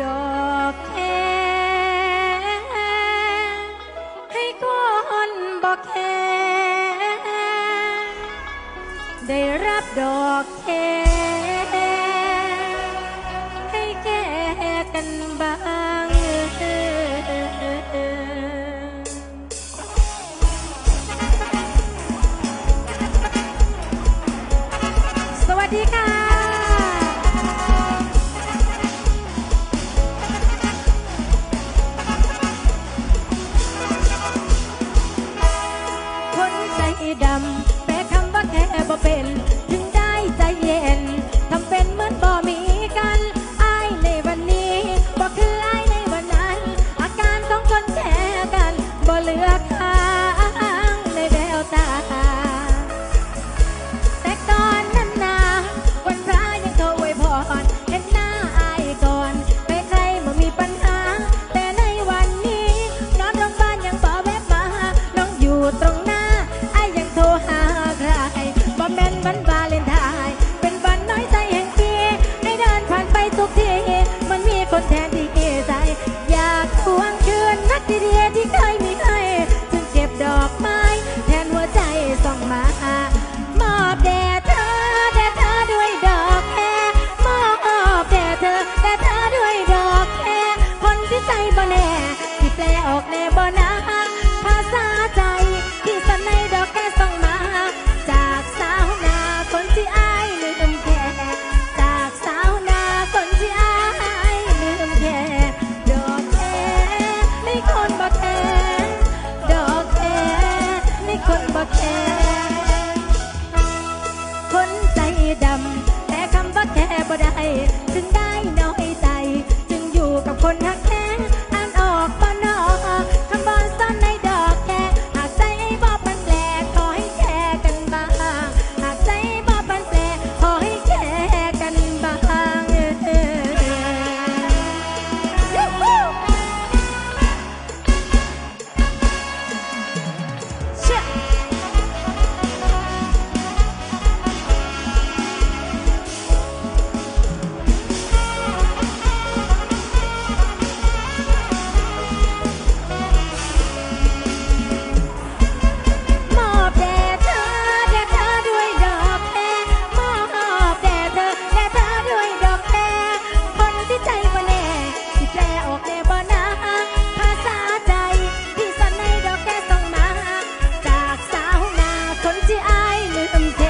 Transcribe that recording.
ดอกแคให้ก้อนบอกแคได้รับดอกแคให้แก่กันบางสวัสดีค่ะ ใจบ่แน่ที่แปลออกแน่บ่นะ tâm thế.